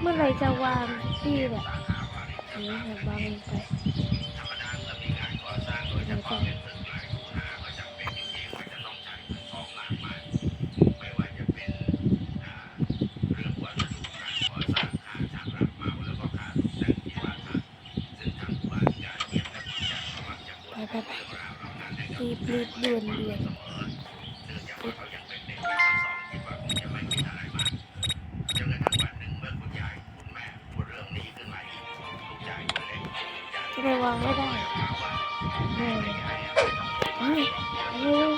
เมื่อไรจะวางที่แบบนี้แบบวางลงไปรีบรีบด่วนเด่วน วางไม่ได้เออเฮ้ยเฮ้ย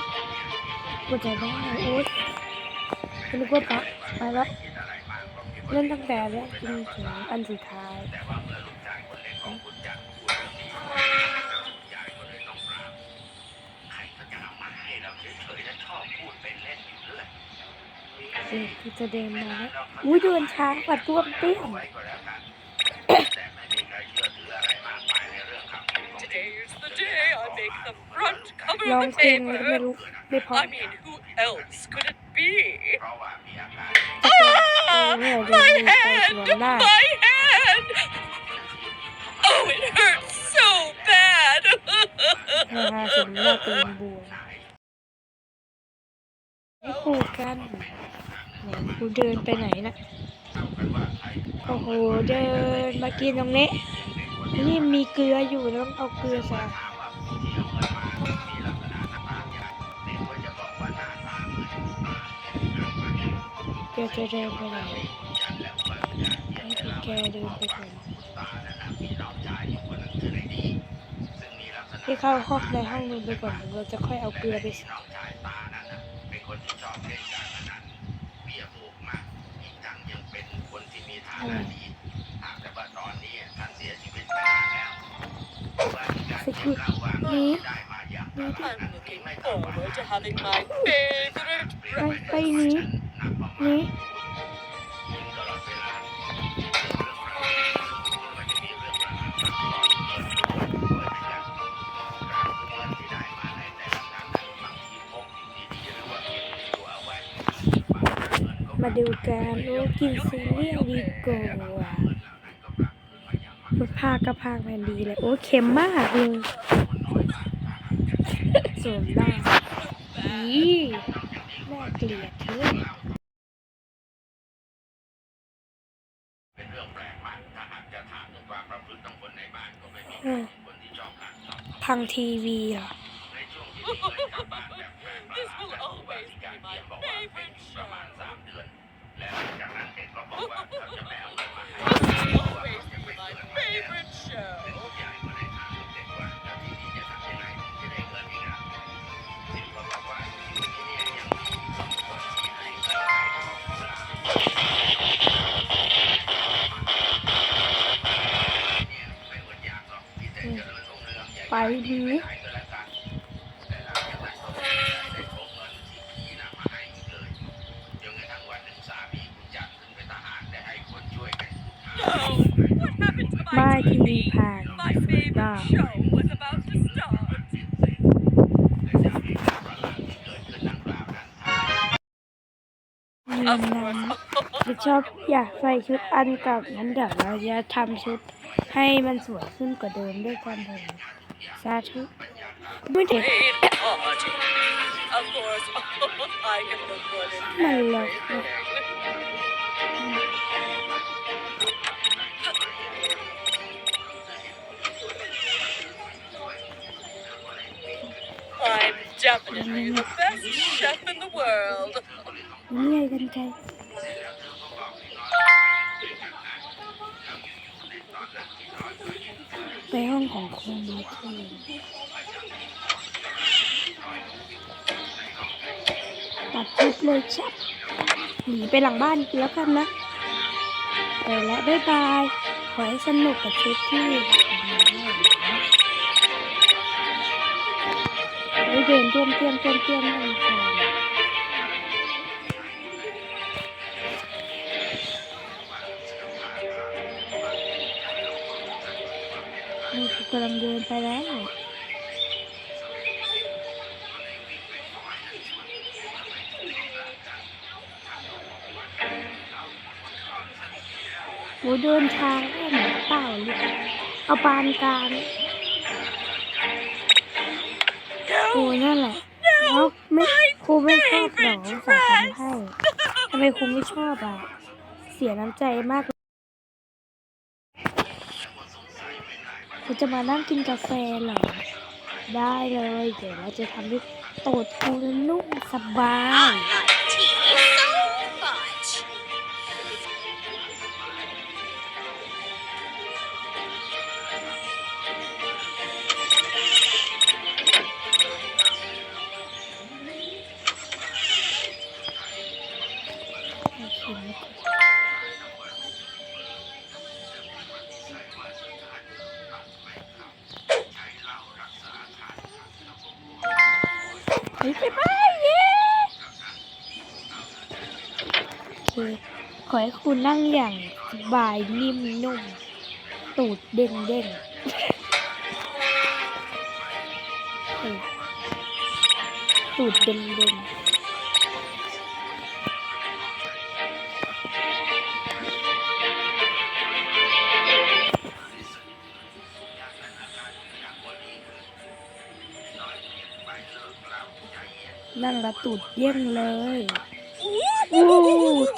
กูจะได้โอ๊ยคุณกว่าปะไปแล้วเล่นตั้งแต่แรกจนถึงอันสุดท้ายเออกูจะเดินมาอุ้ยเดินช้ากว่าตัวเตี้ย ม Today is the day I make the front cover ร้อง of the เพลงอะไรก็ไม่ paper. รู้ไม่พอ I mean, who else could it be? เมื่อ Ah, เดิน my มีใครส hand! วมหน้า My hand! Oh, it hurts so bad! เธอหาสวมหน้าตึงบวมไม่คู่กันไหนกูเดินไปไหนนะโอ้โห เดินมากินตรงนี้ นี่มีเกลืออยู่แล้วต้องเอาเกลือใส่แกจะเดินไปไหนให้แกเดินไปก่อนให้เข้าห้องในห้องนึงไปก่อนเราจะค่อยเอาเกลือไปใส่อะไรสกิลนี้ I'm looking forward สกิลนี้ไปไปนี้นี้มาดูกันโอ้กินซีรีส์ดีกว่า มันพากก็พากแมนดีเลย โอ้เค็มมากเลยสวมหน้าอีน่าเกลียดเท่เอพังทีวีเหรอ This will always be my favorite show. This will always be my favorite show. ไปดีไม่ทีวีพัง My ส วยมาก favorite show was about to start. มีนั้นจะชอบอยากใส่ชุดอันเก่านั้นเดี๋ยวเราจะทำชุดให้มันสวยขึ้นกว่าเดิมด้วยกันเถอะสาธุไม่เด็ก Great party. Of course, I am the one in มันหรอก I'm definitely the best chef in the world. นี่ไงกันไกลไปห้องของคุณดีที่ตัดชุดเลยชับหนีไปหลังบ้านแล้วกันนะ ไปแล้วบ๊ายบาย ขอให้สนุกกับชุดที่ เดินเตี้ยมเตี้ยมเตี้ยมเตี้ยมนั่นค่ะนี่คือกำลังเดินไปแล้วหนูเดินทางได้เหมือนเปล่าลูกเอาปานกลาง โอ้นั่นแหละแล้วไม่ครูไม่ชอบหรอสอนทำให้ทำไมครูไม่ชอบอะ เสียน้ำใจมากเลยครูจะมานั่งกินกาแฟเหรอ ได้เลย เดี๋ยวเราจะทำให้โตดครูนุ่มสบาย ไปไปเย้โอเคขอให้คุณนั่งอย่างสบายนิ่มนุ่ม ตูดเด้งเด้งตูดเด้งเด้ง นั่นละตูดเย่งเลยอู้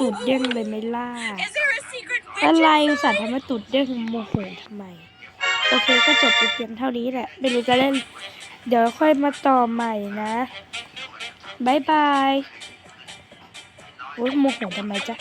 ตูดเย่งเลยไม่ล่า Is there a secret อะไรอุตส่าห์ทำให้ตูดเย่งโมโหทำไม โอเคก็จบไปเพียงเท่านี้แหละไม่รู้จะเล่น เดี๋ยวค่อยมาต่อใหม่นะบายบายโอ้ยโมโหทำไมจ๊ะ